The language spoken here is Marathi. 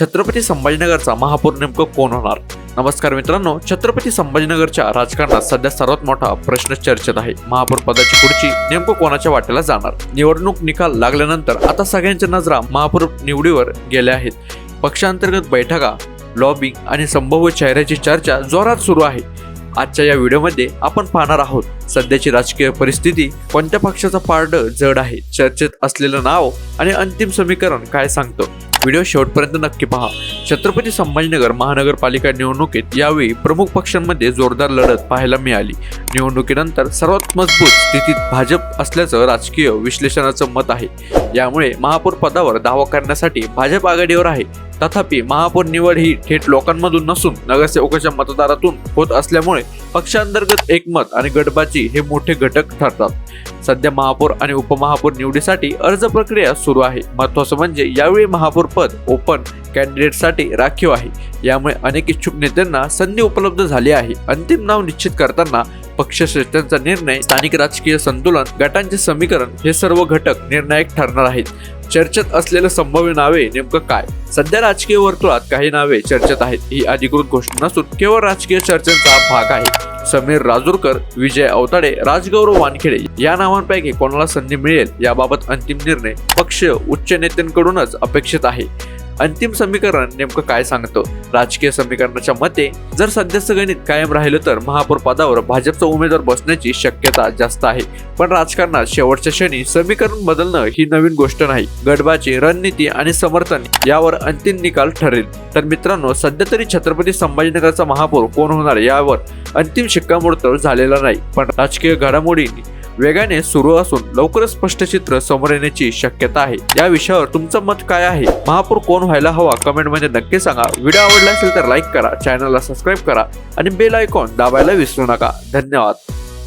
छत्रपती संभाजीनगरचा महापौर नेमकं कोण होणार? नमस्कार मित्रांनो छत्रपती संभाजीनगरच्या राजकारणात सध्या सर्वात मोठा प्रश्न चर्चेत आहे. महापौर पदाची खुर्ची नेमकं कोणाच्या वाटेला जाणार? निवडणूक निकाल लागल्यानंतर आता सगळ्यांच्या नजरा महापौर निवडीवर गेल्या आहेत. पक्षांतर्गत बैठका लॉबिंग आणि संभाव्य चेहऱ्याची चर्चा जोरात सुरू आहे. आजच्या या व्हिडिओमध्ये आपण पाहणार आहोत सध्याची राजकीय परिस्थिती कोणत्या पक्षाचा पारड जड आहे चर्चेत असलेलं नाव आणि अंतिम समीकरण काय सांगतं? व्हिडिओ शेवटपर्यंत नक्की पहा. छत्रपती संभाजीनगर महानगरपालिका निवडणुकीत यावेळी प्रमुख पक्षांमध्ये जोरदार लढत पाहायला मिळाली. निवडणुकीनंतर सर्वात मजबूत स्थितीत भाजप असल्याचं राजकीय विश्लेषणाचं मत आहे. यामुळे महापौर पदावर दावा करण्यासाठी भाजप आघाडीवर आहे. तथापि महापौर निवड ही थेट लोकांमधून नसून नगरसेवकाच्या मतदारातून होत असल्यामुळे पक्षांतर्गत एकमत आणि गटबाजी हे मोठे घटक ठरतात. सध्या महापौर आणि उपमहापौर निवडीसाठी अर्ज प्रक्रिया सुरू आहे. महत्वाचं म्हणजे यावेळी महापौर पद ओपन कॅन्डिडेटसाठी राखीव आहे. यामुळे अनेक इच्छुक नेत्यांना संधी उपलब्ध झाली आहे. अंतिम नाव निश्चित करताना पक्षश्रेष्ठांचा निर्णय स्थानिक राजकीय संतुलन गटांचे समीकरण हे सर्व घटक निर्णायक ठरणार आहेत. चर्चेत असलेलं संभाव्य नावे नेमकं काय? सध्या राजकीय वर्तुळात काही नावे चर्चेत आहेत. ही अधिकृत गोष्ट नसून केवळ राजकीय चर्चेचा भाग आहे. समीर राजूरकर विजय अवताडे राजगौरव वानखेडे या नावांपैकी कोणाला संधी मिळेल याबाबत अंतिम निर्णय पक्ष उच्च नेत्यांकडूनच अपेक्षित आहे. अंतिम समीकरण नेमकं काय सांगतं? राजकीय समीकरणाच्या मते जर सध्याचं गणित कायम राहिलं तर महापौर पदावर भाजपचा उमेदवार बसण्याची शक्यता जास्त आहे. पण राजकारणात शेवटच्या क्षणी समीकरण बदलणं ही नवीन गोष्ट नाही. गडबाची रणनीती आणि समर्थन यावर अंतिम निकाल ठरेल. तर मित्रांनो सध्या तरी छत्रपती संभाजीनगरचा महापौर कोण होणार यावर अंतिम शिक्कामोर्तब झालेला नाही. पण राजकीय घडामोडी वेगाने सुरू असून लवकरच स्पष्ट चित्र समोर येण्याची शक्यता आहे. या विषयावर तुमचं मत काय आहे? महापौर कोण व्हायला हवा? कमेंटमध्ये नक्की सांगा. व्हिडिओ आवडला असेल तर लाईक करा. चॅनलला सबस्क्राईब करा. आणि बेल आयकॉन दाबायला विसरू नका. धन्यवाद.